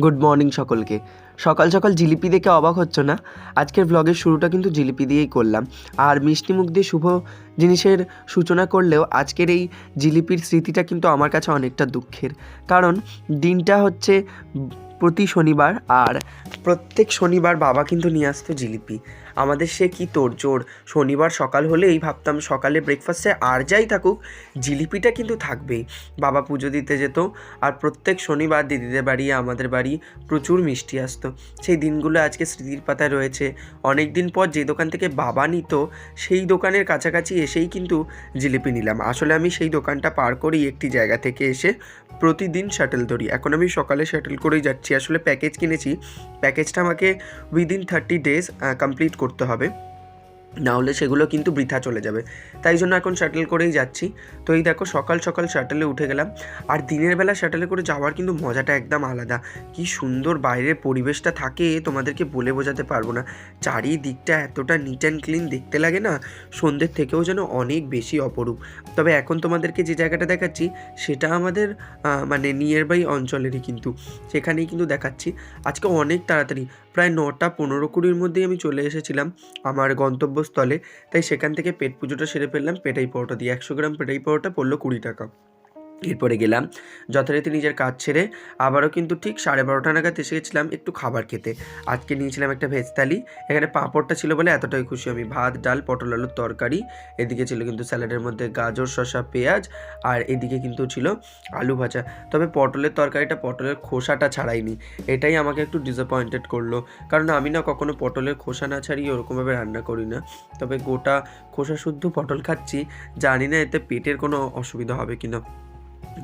Good morning সকলকে। সকাল সকাল জিলিপি দেখে অবাক হচ্ছ না? আজকের ব্লগের শুরুটা কিন্তু জিলিপি দিয়েই করলাম। আর মিষ্টি মুখ দিয়ে শুভ জিনিসের সূচনা করলেও আজকের এই জিলিপির স্মৃতিটা কিন্তু আমার কাছে অনেকটা দুঃখের। কারণ দিনটা হচ্ছে শনিবার আর প্রত্যেক শনিবার বাবা কিন্তু নিয়ে আসতো জিলিপি। আমাদের সে কি তোর তোড়জোড়? শনিবার সকাল হলেই ভাবতাম সকালে ব্রেকফাস্টে আর যাই থাকুক, জিলিপিটা কিন্তু থাকবেই। বাবা পুজো দিতে যেত আর প্রত্যেক শনিবার দিদিদের বাড়ি, আমাদের বাড়ি প্রচুর মিষ্টি আসতো। সেই দিনগুলো আজকে স্মৃতির পাতায় রয়েছে। অনেক দিন পর যে দোকান থেকে বাবা নিত, সেই দোকানের কাছাকাছি এসেই কিন্তু জিলিপি নিলাম। আসলে আমি সেই দোকানটা পার করেই একটি জায়গা থেকে এসে প্রতিদিন শাটেল ধরি। এখন আমি সকালে শাটেল করেই যাচ্ছি। আসলে প্যাকেজ কিনেছি প্যাকেজটা আমাকে উইদিন থার্টি ডেজ কমপ্লিট করতে হবে। না হলে সেগুলো কিন্তু বৃথা চলে যাবে। তাই জন্য এখন শাটেল করেই যাচ্ছি। তো এই দেখো, সকাল সকাল শাটেলে উঠে গেলাম। আর দিনের বেলা শাটেলে করে যাওয়ার কিন্তু মজাটা একদম আলাদা। কি সুন্দর বাইরের পরিবেশটা থাকে, তোমাদেরকে বলে বোঝাতে পারব না। চারিদিকটা এতটা নিট অ্যান্ড ক্লিন দেখতে লাগে না, সন্ধ্যের থেকেও যেন অনেক বেশি অপরূপ। তবে এখন তোমাদেরকে যে জায়গাটা দেখাচ্ছি, সেটা আমাদের মানে নিয়ার বাই অঞ্চলেরই কিন্তু। সেখানেই কিন্তু দেখাচ্ছি। আজকে অনেক তাড়াতাড়ি। প্রায় নটা পনেরো কুড়ির মধ্যেই আমি চলে এসেছিলাম আমার গন্তব্যস্থলে। তাই সেখান থেকে পেট পুজোটা সেরে ফেললাম। পেটাই পরোটা দিয়ে একশো গ্রাম পেটাই পরোটা পড়ল কুড়ি টাকা। এরপরে গেলাম। যথারীতি নিজের কাজ ছেড়ে আবারও কিন্তু ঠিক সাড়ে বারোটা নাগাদ এসে গেছিলাম একটু খাবার খেতে। আজকে নিয়েছিলাম একটা ভেজ থালি। এখানে পাঁপড়টা ছিল বলে এতটাই খুশি আমি। ভাত, ডাল, পটল, আলুর তরকারি, এদিকে ছিল কিন্তু স্যালাডের মধ্যে গাজর, শসা, পেঁয়াজ আর এদিকে কিন্তু ছিল আলু ভাজা। তবে পটলের তরকারিটা পটলের খোসাটা ছাড়াইনি। এটাই আমাকে একটু ডিসঅ্যাপয়েন্টেড করল। কারণ আমি না কখনো পটলের খোসা না ছাড়িয়ে ওরকমভাবে রান্না করি না। তবে গোটা খোসা শুদ্ধ পটল খাচ্ছি। জানি না এতে পেটের কোনো অসুবিধা হবে কিনা।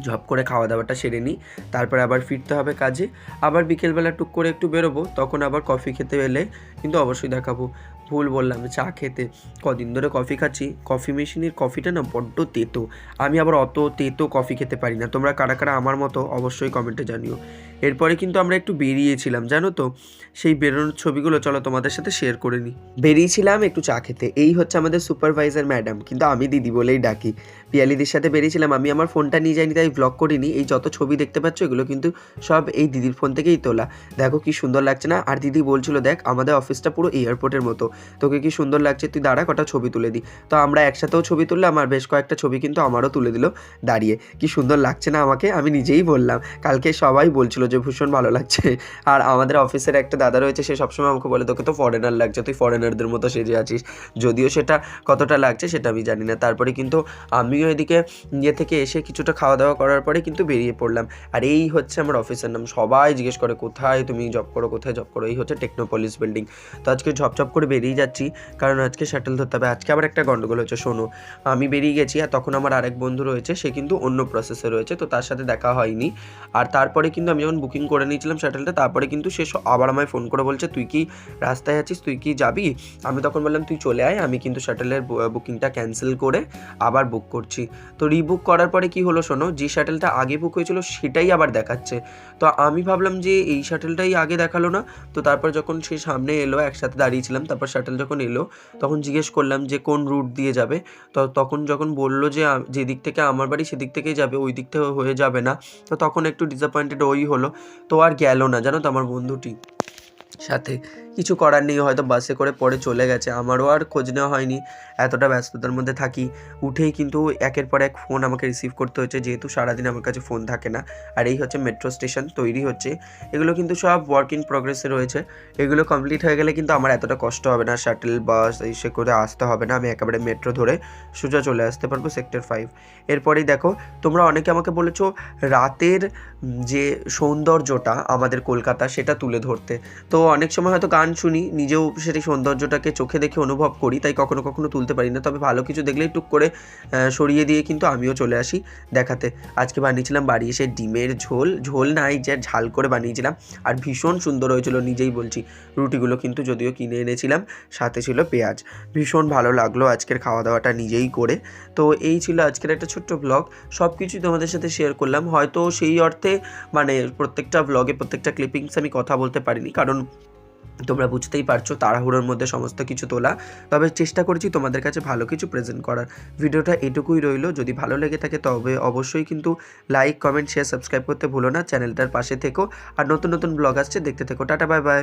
ঝপ করে খাওয়া দাওয়াটা সেরে নিই। তারপরে আবার ফিরতে হবে কাজে। আবার বিকেলবেলা টুক করে একটু বেরোবো, তখন আবার কফি খেতে এলে কিন্তু অবশ্যই দেখাবো। ভুল বললাম, চা খেতে। কদিন ধরে কফি খাচ্ছি। কফি মেশিনের কফিটা না বড্ড তেতো। আমি আবার অত তেতো কফি খেতে পারি না। তোমরা কারা কারা আমার মতো অবশ্যই কমেন্টে জানিও। এরপরে কিন্তু আমরা একটু বেরিয়েছিলাম, জানো তো? সেই বেরোনোর ছবিগুলো চলো তোমাদের সাথে শেয়ার করে নিই। বেরিয়েছিলাম একটু চা খেতে। এই হচ্ছে আমাদের সুপারভাইজার ম্যাডাম কিন্তু আমি দিদি বলেই ডাকি। পিয়ালিদির সাথে বেরিয়েছিলাম, আমি আমার ফোনটা নিয়ে যাইনি, তাই ব্লগ করিনি। এই যত ছবি দেখতে পাচ্ছ, এগুলো কিন্তু সব এই দিদির ফোন থেকেই তোলা। দেখো কি সুন্দর লাগছে না? আর দিদি বলছিল, দেখ, আমাদের অফিসটা পুরো এয়ারপোর্টের মতো। তোকে কি সুন্দর লাগছে? তুই দাঁড়া, কটা ছবি তুলে দিই। তো আমরা একসাথেও ছবি তুললাম আর বেশ কয়েকটা ছবি কিন্তু আমারও তুলে দিল দাঁড়িয়ে। কি সুন্দর লাগছে না আমাকে? আমি নিজেই বললাম। কালকে সবাই বলছিল যে, ভীষণ ভালো লাগছে। আর আমাদের অফিসের একটা দাদা রয়েছে, সে সবসময় আমাকে বলে, তোকে তো ফরেনার লাগছে, তুই ফরেনারদের মতো সেজে আছিস। যদিও সেটা কতটা লাগছে সেটা আমি জানি না। তারপরে কিন্তু আমিও এদিকে ইয়ে থেকে এসে কিছুটা খাওয়া দাওয়া করার পরে কিন্তু বেরিয়ে পড়লাম। আর এই হচ্ছে আমার অফিসের নাম। সবাই জিজ্ঞেস করে, কোথায়? তুমি জব করো, কোথায় জব করো? এই হচ্ছে টেকনোপলিস বিল্ডিং তো আজকে ঝপঝপ করে বেরিয়ে যাচ্ছি। কারণ আজকে শাটেল ধরতে হবে। আজকে আবার একটা গন্ডগোল হচ্ছে শোনো। আমি বেরিয়ে গেছি আর তখন আমার আরেক বন্ধু রয়েছে, সে কিন্তু অন্য প্রসেসে রয়েছে, তো তার সাথে দেখা হয়নি। আর তারপরে কিন্তু আমি যখন বুকিং করে নিয়েছিলাম শাটেলটা তারপরে কিন্তু স- আবার আমায় ফোন করে বলছে, তুই কি রাস্তায় আছিস? তুই কি যাবি? আমি তখন বললাম, তুই চলে আয়, আমি কিন্তু শাটেলের বুকিংটা ক্যান্সেল করে আবার বুক করছি। তো রিবুক করার পরে কি হলো শোনো, যে শাটেলটা আগে বুক হয়েছিল, সেটাই আবার দেখাচ্ছে। তো আমি ভাবলাম যে এই শাটেলটাই আগে দেখাল না। তো তারপর যখন সে সামনে এলো, একসাথে দাঁড়িয়েছিলাম তারপর শাটেল যখন এলো, তখন জিজ্ঞেস করলাম যে কোন রুট দিয়ে যাবে? তো তখন যখন বলল যে যেদিক থেকে আমার বাড়ি সেদিক থেকেই যাবে, ওই দিক থেকে হয়ে যাবে না। তো তখন একটু ডিসঅ্যাপয়েন্টেড ওই হলো। তো আর গেল না, জানো তো আমার বন্ধুটি। সাথে। কিছু করার নেই, হয়তো বাসে করে পরে চলে গেছে। আমারও আর খোঁজ নেওয়া হয়নি। এতটা ব্যস্ততার মধ্যে থাকি। উঠেই কিন্তু একের পর এক ফোন আমাকে রিসিভ করতে হচ্ছে, যেহেতু সারাদিন আমার কাছে ফোন থাকে না। আর এই হচ্ছে মেট্রো স্টেশন তৈরি হচ্ছে। এগুলো কিন্তু সব ওয়ার্ক ইন প্রগ্রেসে রয়েছে। এগুলো কমপ্লিট হয়ে গেলে কিন্তু আমার এতটা কষ্ট হবে না। শাটেল বাস এসে করে আসতে হবে না। আমি একেবারে মেট্রো ধরে সোজা চলে আসতে পারব সেক্টর ফাইভ এরপরেই দেখো, তোমরা অনেকে আমাকে বলেছ, রাতের যে সৌন্দর্যটা আমাদের কলকাতা, সেটা তুলে ধরতে। তো অনেক সময় হয়তো গান শুনি, নিজেও সেই সৌন্দর্যটাকে চোখে দেখে অনুভব করি, তাই কখনো কখনো তুলতে পারি না। তবে ভালো কিছু দেখলেই টুক করে সরিয়ে দিয়ে কিন্তু আমিও চলে আসি দেখাতে। আজকে বানিয়েছিলাম বাড়ি এসে ডিমের ঝোল। ঝোল নাই যে ঝাল করে বানিয়েছিলাম। আর ভীষণ সুন্দর হয়েছিল, নিজেই বলছি। রুটিগুলো কিন্তু যদিও কিনে এনেছিলাম, সাথে ছিল পেঁয়াজ। ভীষণ ভালো লাগল আজকের খাওয়া দাওয়াটা নিজেই করে। তো এই ছিল আজকের একটা ছোট্ট ব্লগ। সব কিছুই তোমাদের সাথে শেয়ার করলাম। হয়তো সেই অর্থে মানে প্রত্যেকটা ব্লগে প্রত্যেকটা ক্লিপিংস আমি কথা বলতে পারিনি। কারণ তোমরা বুঝতেই পারছ, তাড়াহুড়োর মধ্যে সমস্ত কিছু তোলা। তবে চেষ্টা করেছি তোমাদের কাছে ভালো কিছু প্রেজেন্ট করার। ভিডিওটা এটুকুই রইল, যদি ভালো লেগে থাকে তবে অবশ্যই কিন্তু লাইক কমেন্ট শেয়ার সাবস্ক্রাইব করতে ভুলো না, চ্যানেলটার পাশে থেকো। আর নতুন নতুন ব্লগ আসছে, দেখতে থেকো। Tata bye bye